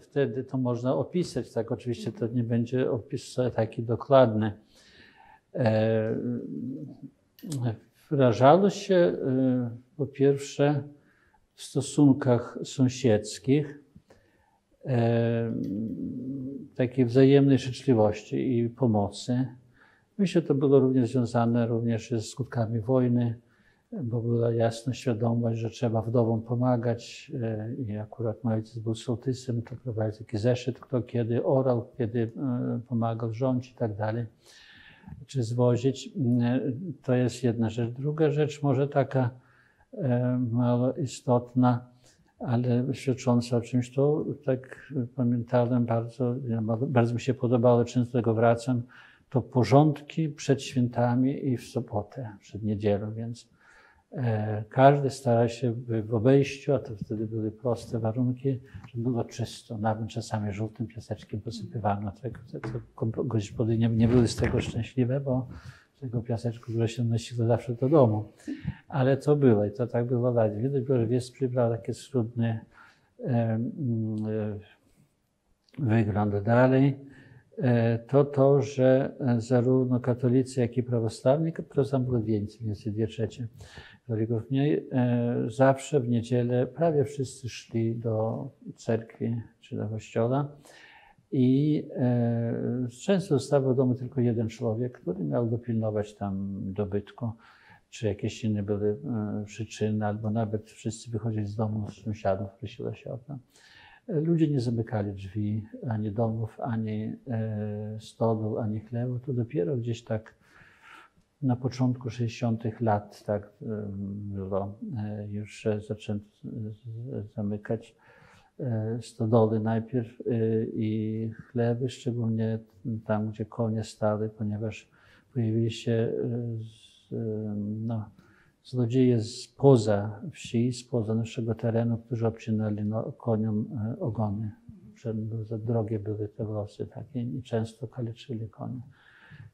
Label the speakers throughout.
Speaker 1: Wtedy to można opisać, tak oczywiście to nie będzie opis taki dokładny. E, się e, po pierwsze w stosunkach sąsiedzkich, e, takiej wzajemnej życzliwości i pomocy. Myślę, to było również związane również ze skutkami wojny, bo była jasna świadomość, że trzeba wdowom pomagać e, i akurat mój ojciec był sołtysem, to prowadził taki zeszyt, kto kiedy orał, kiedy e, pomagał rządzić i tak dalej, czy zwozić. E, to jest jedna rzecz. Druga rzecz, może taka mało istotna, ale świadcząca o czymś, to tak pamiętałem bardzo, bardzo mi się podobało, często do tego wracam, to porządki przed świętami i w sobotę, przed niedzielą, więc każdy stara się w obejściu, a to wtedy były proste warunki, żeby było czysto. Nawet czasami żółtym piaseczkiem posypywano. Tego, to gospody nie, były z tego szczęśliwe, bo tego piaseczku, które się nosiło zawsze do domu. Ale to było i to tak było lat. Widać było, że Wies przybrał taki schludny e, e, wygląd dalej. E, to to, że zarówno katolicy, jak i prawosławni, prawosławni było więcej, więcej dwie trzecie katolików mniej, e, zawsze w niedzielę prawie wszyscy szli do cerkwi czy do kościoła i e, często zostawał w domu tylko jeden człowiek, który miał dopilnować tam dobytku, czy jakieś inne były przyczyny, albo nawet wszyscy wychodzili z domu z sąsiadów, prosili się o to. Ludzie nie zamykali drzwi ani domów, ani e, stodół, ani chlewu. To dopiero gdzieś tak na początku 60. lat tak było e, już, zaczęto zamykać e, stodoły najpierw i chlewy, szczególnie tam, gdzie konie stały, ponieważ pojawili się no, złodzieje spoza wsi, spoza naszego terenu, którzy obcinali no, koniom e, ogony. Za drogie były te losy takie i często kaleczyli konie.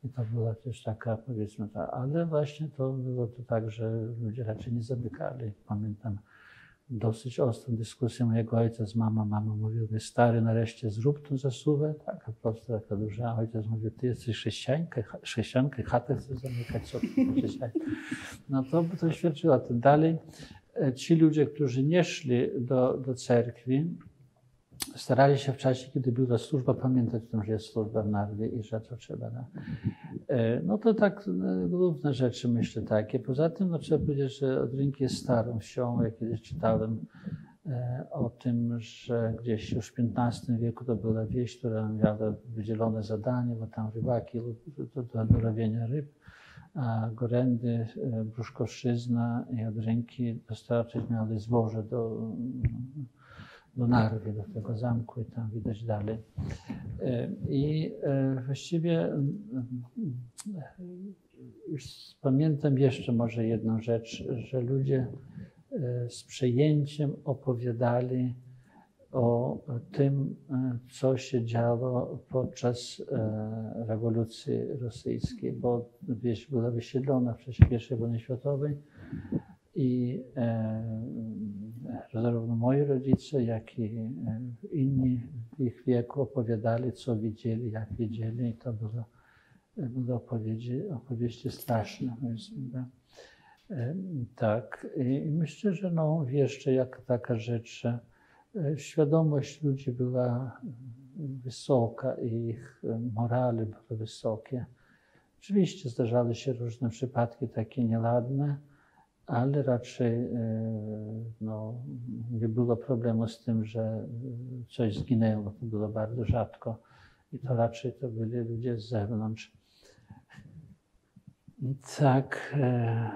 Speaker 1: I to była też taka, powiedzmy, ta, ale właśnie to było to tak, że ludzie raczej nie zamykali. Pamiętam, dosyć ostrą dyskusję mojego ojca z mamą. Mama mówiła, stary, nareszcie zrób tą zasuwę. Taka prosta, taka duża. Ojciec mówił, ty jesteś chrześcijanką, chrześcijankę, chatę chcesz zamykać, co No to, to świadczyło o tym. Dalej, e, ci ludzie, którzy nie szli do, do cerkwi, starali się w czasie, kiedy była służba, pamiętać o tym, że jest służba w Narwie i że to trzeba. No, no to tak e, główne rzeczy myślę takie. Poza tym no, trzeba powiedzieć, że Odrynki jest starą wsią. Ja kiedyś czytałem e, o tym, że gdzieś już w XV wieku to była wieś, która miała wydzielone zadanie, bo tam rybaki do, do, robienia ryb, a Gorendy, Bruszkowszczyzna i Odrynki dostarczyć miały zboże do do Narwy, do tego zamku i tam widać dalej. E, I e, właściwie już pamiętam jeszcze może jedną rzecz, że ludzie e, z przejęciem opowiadali o tym, co się działo podczas rewolucji rosyjskiej, bo wieś była wysiedlona w czasie I wojny światowej i zarówno moi rodzice, jak i e, inni w ich wieku opowiadali, co widzieli, jak widzieli. I to było, były opowieści, opowieści straszne. E, tak. I myślę, że no, jeszcze jak taka rzecz, e, świadomość ludzi była wysoka i ich morale były wysokie. Oczywiście zdarzały się różne przypadki takie nieladne, ale raczej e, no, nie było problemu z tym, że coś zginęło. To było bardzo rzadko i to raczej to byli ludzie z zewnątrz. Tak, e,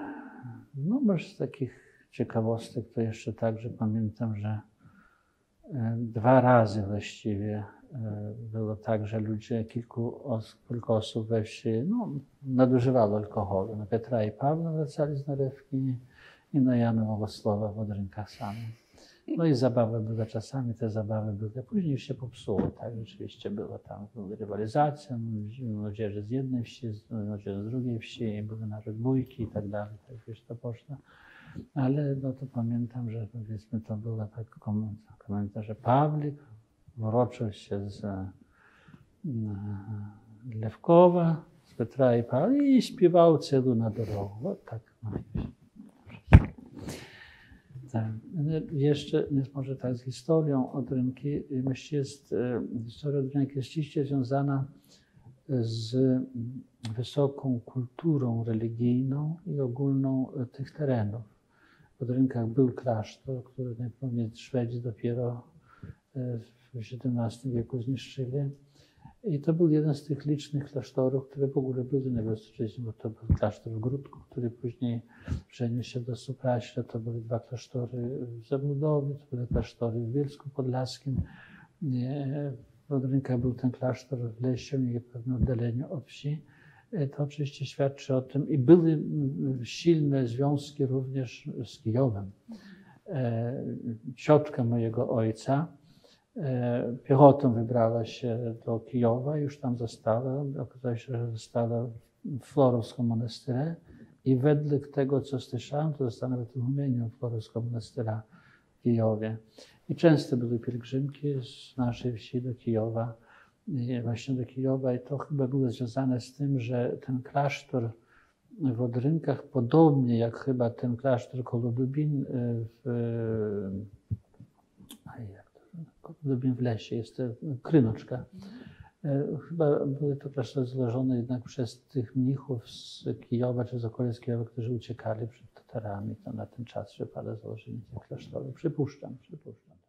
Speaker 1: no może z takich ciekawostek to jeszcze tak, że pamiętam, że e, dwa razy właściwie było tak, że ludzie, kilku, os, kilku osób we wsi no, alkoholu. Na Petra i Pawła wracali z narewki i na Jana Małosława w rękach samych. No i zabawy były czasami, te zabawy były, później już się popsuło, tak, rzeczywiście było tam rywalizacja, młodzieży z jednej wsi, młodzieży z drugiej wsi, były nawet bójki i tak dalej, tak wiesz, to poszło. Ale no to pamiętam, że powiedzmy to była tak komentarz, że Pawlik wroczył się z e, Lewkowa, z Petra i Pawła i śpiewał celu na drogę. O, tak. Tak. Jeszcze jest może tak z historią Odrynki. Myślę, jest, e, historia Odrynki jest ściśle związana z wysoką kulturą religijną i ogólną tych terenów. W Odrynkach był klasztor, który najpewniej Szwedzi dopiero e, w XVII wieku zniszczyli. I to był jeden z tych licznych klasztorów, które w ogóle były Wielkopolsce, bo to był klasztor w Grudku, który później przeniósł się do Supraśla. To były dwa klasztory w Zabłudowie, to były klasztory w Bielsku Podlaskim. W Odrynkach był ten klasztor w Lesie, w pewnym oddaleniu od wsi. To oczywiście świadczy o tym i były silne związki również z Kijowem. Ciotka mojego ojca, piechotą wybrała się do Kijowa, już tam została. Okazało się, że została w Florowskim monasterze i wedle tego, co słyszałem, to została nawet umieniem Florowskiego monastera w Kijowie. I często były pielgrzymki z naszej wsi do Kijowa, właśnie do Kijowa i to chyba było związane z tym, że ten klasztor w Odrynkach, podobnie jak chyba ten klasztor koło Dubin w, Lubin w lesie, jest to krynoczka. Chyba były to klasztory złożone jednak przez tych mnichów z Kijowa czy z okolic Kijowa, którzy uciekali przed Tatarami. To na ten czas przypada założenie tych klasztorów. Przypuszczam, przypuszczam.